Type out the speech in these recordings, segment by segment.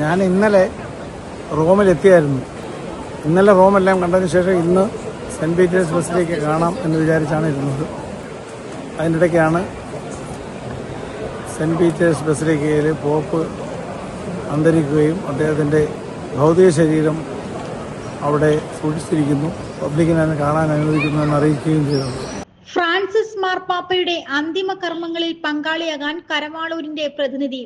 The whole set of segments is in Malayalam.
ഞാൻ ഇന്നലെ റോമിലെത്തിയായിരുന്നു. ഇന്നലെ റോമെല്ലാം കണ്ടതിന് ശേഷം ഇന്ന് സെന്റ് പീറ്റേഴ്സ് ബസ്സിലേക്ക് കാണാം എന്ന് വിചാരിച്ചാണ് ഇരുന്നത്. അതിനിടയ്ക്കാണ് സെന്റ് പീറ്റേഴ്സ് ബസിലിക്കയിൽ പോപ്പ് അന്തരിക്കുകയും അദ്ദേഹത്തിന്റെ ഭൗതിക ശരീരം അവിടെ സൂക്ഷിച്ചിരിക്കുന്നു. പബ്ലിക്കിനെ കാണാൻ അനുവദിക്കുന്നു എന്ന് അറിയിക്കുകയും ചെയ്തു. ഫ്രാൻസിസ് മാർപ്പാപ്പയുടെ അന്തിമ കർമ്മങ്ങളിൽ പങ്കാളിയാകാൻ കരമാളൂരിന്റെ പ്രതിനിധി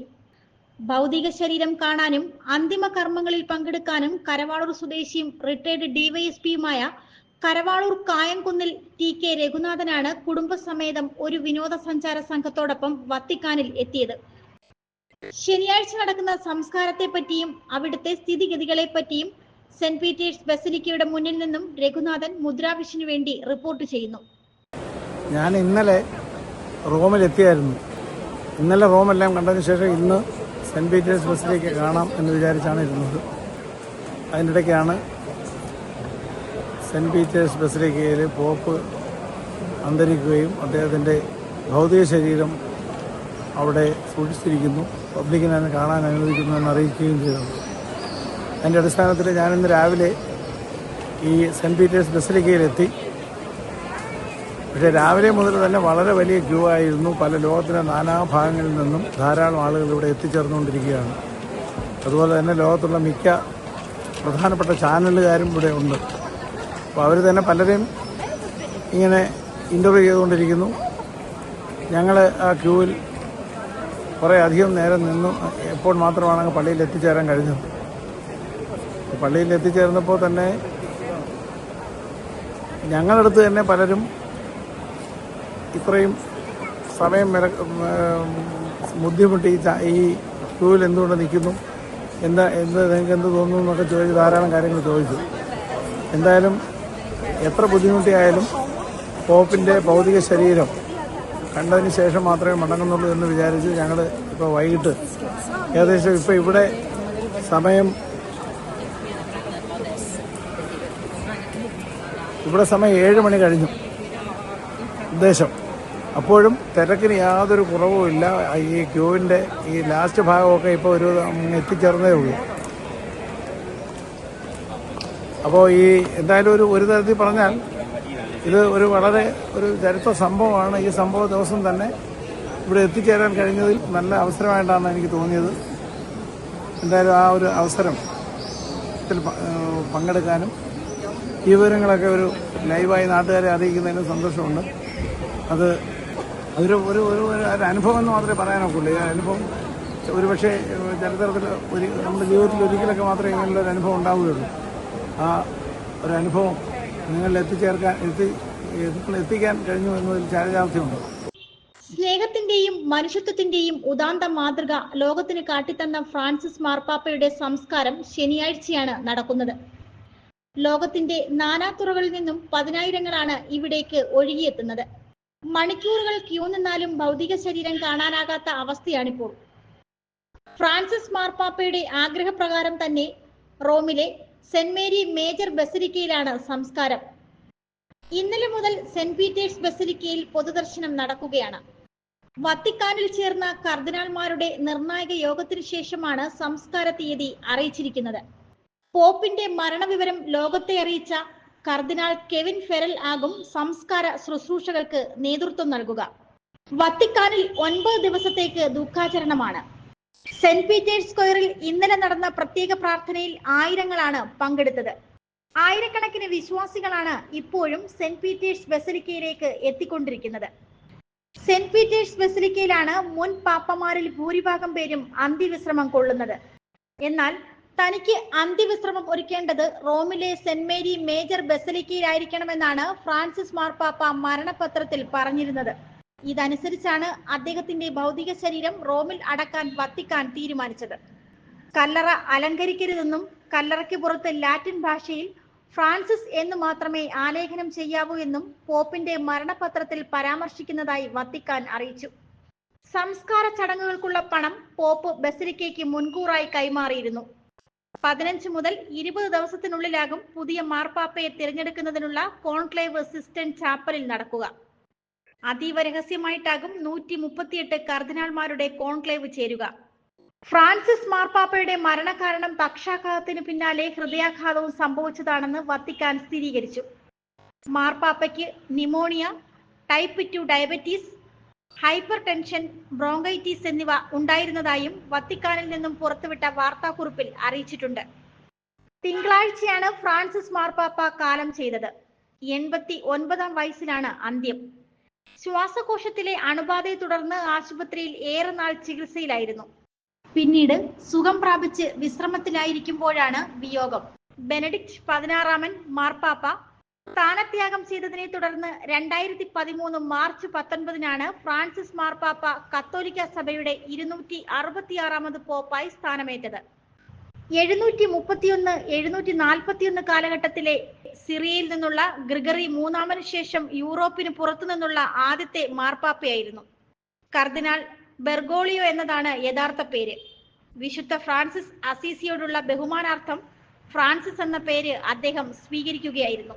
ഭൗതിക ശരീരം കാണാനും അന്തിമ കർമ്മങ്ങളിൽ പങ്കെടുക്കാനും കരവാളൂർ സ്വദേശിയും റിട്ടയർഡ് ഡിവൈഎസ്പിയുമായ കരവാളൂർ കായംകുന്നിൽ ടി കെ രഘുനാഥനാണ് കുടുംബസമേതം ഒരു വിനോദസഞ്ചാര സംഘത്തോടൊപ്പം വത്തിക്കാനിൽ എത്തിയത്. ശനിയാഴ്ച നടക്കുന്ന സംസ്കാരത്തെ പറ്റിയും അവിടുത്തെ സ്ഥിതിഗതികളെ പറ്റിയും സെന്റ് പീറ്റേഴ്സ് ബസിലിക്കയുടെ മുന്നിൽ നിന്നും രഘുനാഥൻ മുദ്രാവിഷിനു വേണ്ടി റിപ്പോർട്ട് ചെയ്യുന്നു. ഞാൻ ഇന്നലെ റോമിലെത്തിയായിരുന്നു. ഇന്നലെ റോമെല്ലാം കണ്ടതിന് ശേഷം ഇന്ന് സെന്റ് പീറ്റേഴ്സ് ബസ്സിലേക്ക് കാണാം എന്ന് വിചാരിച്ചാണ് ഇരുന്നത്. അതിനിടയ്ക്കാണ് സെന്റ് പീറ്റേഴ്സ് ബസ്സിലിക്കയിൽ പോപ്പ് അന്തരിക്കുകയും അദ്ദേഹത്തിന്റെ ഭൗതിക ശരീരം അവിടെ സൂക്ഷിച്ചിരിക്കുന്നു. പബ്ലിക്കിനെ അതിനെ കാണാൻ അനുവദിക്കുന്നു എന്ന് അറിയിക്കുകയും ചെയ്തത് അതിന്റെ അടിസ്ഥാനത്തിൽ ഞാനിന്ന് രാവിലെ ഈ സെന്റ് പീറ്റേഴ്സ് ബസ്സിലിക്കയിലെത്തി പക്ഷേ രാവിലെ മുതൽ തന്നെ വളരെ വലിയ ക്യൂ ആയിരുന്നു. പല ലോകത്തിന്റെ നാനാഭാഗങ്ങളിൽ നിന്നും ധാരാളം ആളുകൾ ഇവിടെ എത്തിച്ചേർന്നുകൊണ്ടിരിക്കുകയാണ്. അതുപോലെ തന്നെ ലോകത്തുള്ള മിക്ക പ്രധാനപ്പെട്ട ചാനലുകാരും ഇവിടെ ഉണ്ട്. അപ്പോൾ അവർ തന്നെ പലരെയും ഇങ്ങനെ ഇന്റർവ്യൂ ചെയ്തുകൊണ്ടിരിക്കുന്നു. ഞങ്ങൾ ആ ക്യൂവിൽ കുറേ അധികം നേരം നിന്നു. എപ്പോൾ മാത്രമാണ് പള്ളിയിൽ എത്തിച്ചേരാൻ കഴിഞ്ഞത്? പള്ളിയിൽ എത്തിച്ചേർന്നപ്പോൾ തന്നെ ഞങ്ങളടുത്ത് തന്നെ പലരും ഇത്രയും സമയം മെന ബുദ്ധിമുട്ടി ഈ ക്യൂവിൽ എന്തുകൊണ്ട് നിൽക്കുന്നു? എന്താ എന്ത് നിങ്ങൾക്ക് എന്ത് തോന്നുന്നു എന്നൊക്കെ ചോദിച്ച് ധാരാളം കാര്യങ്ങൾ ചോദിച്ചു. എന്തായാലും എത്ര ബുദ്ധിമുട്ടിയായാലും പോപ്പിന്റെ ഭൗതിക ശരീരം കണ്ടതിന് ശേഷം മാത്രമേ മടങ്ങുന്നുള്ളൂ എന്ന് വിചാരിച്ച് ഞങ്ങൾ ഇപ്പോൾ വൈകിട്ട് ഏകദേശം ഇപ്പോൾ ഇവിടെ സമയം ഇവിടെ സമയം ഏഴ് മണി കഴിഞ്ഞു. ഉദ്ദേശം. അപ്പോഴും തിരക്കിന് യാതൊരു കുറവുമില്ല ഈ ക്യൂവിന്റെ ഈ ലാസ്റ്റ് ഭാഗമൊക്കെ ഇപ്പോൾ ഒരു എത്തിച്ചേർന്നേ ഉള്ളൂ. അപ്പോൾ ഈ എന്തായാലും ഒരു ഒരു തരത്തിൽ പറഞ്ഞാൽ ഇത് ഒരു വളരെ ഒരു ചരിത്ര സംഭവമാണ്. ഈ സംഭവ ദിവസം തന്നെ ഇവിടെ എത്തിച്ചേരാൻ കഴിഞ്ഞതിൽ നല്ല അവസരമായിട്ടാണ് എനിക്ക് തോന്നിയത്. എന്തായാലും ആ ഒരു അവസരം പങ്കെടുക്കാനും ഈ വിവരങ്ങളൊക്കെ ഒരു ലൈവായി നാട്ടുകാരെ അറിയിക്കുന്നതിന് സന്തോഷമുണ്ട്. അത് അതൊരു ഒരു ഒരു അനുഭവം എന്ന് മാത്രമേ പറയാനൊക്കുള്ളൂ ഈ അനുഭവം ഒരു പക്ഷേ ചരിത്രത്തിൽ ഒരു നമ്മുടെ ജീവിതത്തിൽ ഒരിക്കലൊക്കെ മാത്രമേ ഇങ്ങനെയുള്ള ഒരു അനുഭവം ഉണ്ടാവുകയുള്ളൂ. ആ ഒരു അനുഭവം നിങ്ങളിൽ എത്തിച്ചേർക്കാൻ എത്തി നിങ്ങൾ എത്തിക്കാൻ കഴിഞ്ഞു എന്നതിൽ ചാരിതാർത്ഥ്യമുണ്ട്. സ്നേഹത്തിന്റെയും മനുഷ്യത്വത്തിന്റെയും ഉദാന്ത മാതൃക ലോകത്തിന് കാട്ടിത്തന്ന ഫ്രാൻസിസ് മാർപ്പാപ്പയുടെ സംസ്കാരം ശനിയാഴ്ചയാണ് നടക്കുന്നത്. ലോകത്തിന്റെ നാനാത്തുറകളിൽ നിന്നും പതിനായിരങ്ങളാണ് ഇവിടേക്ക് ഒഴുകിയെത്തുന്നത്. മണിക്കൂറുകൾ ക്യൂ നിന്നാലും ഭൗതിക ശരീരം കാണാനാകാത്ത അവസ്ഥയാണിപ്പോൾ. ഫ്രാൻസിസ് മാർപ്പാപ്പയുടെ ആഗ്രഹപ്രകാരം തന്നെ റോമിലെ സെന്റ് മേരി മേജർ ബസിലിക്കയിലാണ് സംസ്കാരം. ഇന്നലെ മുതൽ സെന്റ് പീറ്റേഴ്സ് ബസിലിക്കയിൽ പൊതുദർശനം നടക്കുകയാണ്. വത്തിക്കാനിൽ ചേർന്ന കർദിനാൾമാരുടെ നിർണായക യോഗത്തിനു ശേഷമാണ് സംസ്കാര തീയതി അറിയിച്ചിരിക്കുന്നത്. പോപ്പിന്റെ മരണവിവരം ലോകത്തെ അറിയിച്ച കർദിനാൾ കെവിൻ ഫെറൽ ആകും സംസ്കാര ശുശ്രൂഷകൾക്ക് നേതൃത്വം നൽകുക. വത്തിക്കാനിൽ ഒൻപത് ദിവസത്തേക്ക് ദുഃഖാചരണമാണ്. സെന്റ് പീറ്റേഴ്സ് സ്ക്വയറിൽ ഇന്നലെ നടന്ന പ്രത്യേക പ്രാർത്ഥനയിൽ ആയിരങ്ങളാണ് പങ്കെടുത്തത്. ആയിരക്കണക്കിന് വിശ്വാസികളാണ് ഇപ്പോഴും സെന്റ് പീറ്റേഴ്സ് ബസലിക്കയിലേക്ക് എത്തിക്കൊണ്ടിരിക്കുന്നത്. സെന്റ് പീറ്റേഴ്സ് ബസലിക്കയിലാണ് മുൻ പാപ്പമാരിൽ ഭൂരിഭാഗം പേരും അന്തിവിശ്രമം കൊള്ളുന്നത്. എന്നാൽ തനിക്ക് അന്ത്യവിശ്രമം ഒരുക്കേണ്ടത് റോമിലെ സെന്റ് മേരി മേജർ ബസലിക്കയിലായിരിക്കണമെന്നാണ് ഫ്രാൻസിസ് മാർപ്പാപ്പ മരണപത്രത്തിൽ പറഞ്ഞിരുന്നത്. ഇതനുസരിച്ചാണ് അദ്ദേഹത്തിന്റെ ഭൗതിക ശരീരം റോമിൽ അടക്കാൻ വത്തിക്കാൻ തീരുമാനിച്ചത്. കല്ലറ അലങ്കരിക്കരുതെന്നും കല്ലറയ്ക്ക് പുറത്ത് ലാറ്റിൻ ഭാഷയിൽ ഫ്രാൻസിസ് എന്ന് മാത്രമേ ആലേഖനം ചെയ്യാവൂ എന്നും പോപ്പിന്റെ മരണപത്രത്തിൽ പരാമർശിക്കുന്നതായി വത്തിക്കാൻ അറിയിച്ചു. സംസ്കാര ചടങ്ങുകൾക്കുള്ള പണം പോപ്പ് ബസിലിക്കയ്ക്ക് മുൻകൂറായി കൈമാറിയിരുന്നു. പതിനഞ്ച് മുതൽ ഇരുപത് ദിവസത്തിനുള്ളിലാകും പുതിയ മാർപ്പാപ്പയെ തിരഞ്ഞെടുക്കുന്നതിനുള്ള കോൺക്ലേവ് സിസ്റ്റൻ ചാപ്പലിൽ നടക്കുക. അതീവ രഹസ്യമായിട്ടാകും നൂറ്റി മുപ്പത്തിയെട്ട് കർദിനാൾമാരുടെ കോൺക്ലേവ് ചേരുക. ഫ്രാൻസിസ് മാർപ്പാപ്പയുടെ മരണകാരണം പക്ഷാഘാതത്തിന് പിന്നാലെ ഹൃദയാഘാതവും സംഭവിച്ചതാണെന്ന് വത്തിക്കാൻ സ്ഥിരീകരിച്ചു. മാർപ്പാപ്പയ്ക്ക് pneumonia type two diabetes hypertension bronchitis എന്നിവ ഉണ്ടായിരുന്നതായും വത്തിക്കാനിൽ നിന്നും പുറത്തുവിട്ട വാർത്താക്കുറിപ്പിൽ അറിയിച്ചിട്ടുണ്ട്. തിങ്കളാഴ്ചയാണ് ഫ്രാൻസിസ് മാർപ്പാപ്പ കാലം ചെയ്തത്. എൺപത്തി ഒൻപതാം വയസ്സിലാണ് അന്ത്യം. ശ്വാസകോശത്തിലെ അണുബാധയെ തുടർന്ന് ആശുപത്രിയിൽ ഏറെ നാൾ ചികിത്സയിലായിരുന്നു. പിന്നീട് സുഖം പ്രാപിച്ച് വിശ്രമത്തിലായിരിക്കുമ്പോഴാണ് വിയോഗം. ബെനഡിക്ട് പതിനാറാമൻ മാർപ്പാപ്പ സ്ഥാനത്യാഗം ചെയ്തതിനെ തുടർന്ന് രണ്ടായിരത്തി പതിമൂന്ന് മാർച്ച് പത്തൊൻപതിനാണ് ഫ്രാൻസിസ് മാർപ്പാപ്പ കത്തോലിക്ക സഭയുടെ ഇരുന്നൂറ്റി അറുപത്തിയാറാമത് പോപ്പായി സ്ഥാനമേറ്റത്. എഴുന്നൂറ്റി മുപ്പത്തിയൊന്ന് എഴുന്നൂറ്റി നാൽപ്പത്തിയൊന്ന് കാലഘട്ടത്തിലെ സിറിയയിൽ നിന്നുള്ള ഗ്രിഗറി മൂന്നാമന് ശേഷം യൂറോപ്പിന് പുറത്തു നിന്നുള്ള ആദ്യത്തെ മാർപ്പാപ്പയായിരുന്നു. കർദിനാൾ ബെർഗോളിയോ എന്നതാണ് യഥാർത്ഥ പേര്. വിശുദ്ധ ഫ്രാൻസിസ് അസീസിയോടുള്ള ബഹുമാനാർത്ഥം ഫ്രാൻസിസ് എന്ന പേര് അദ്ദേഹം സ്വീകരിക്കുകയായിരുന്നു.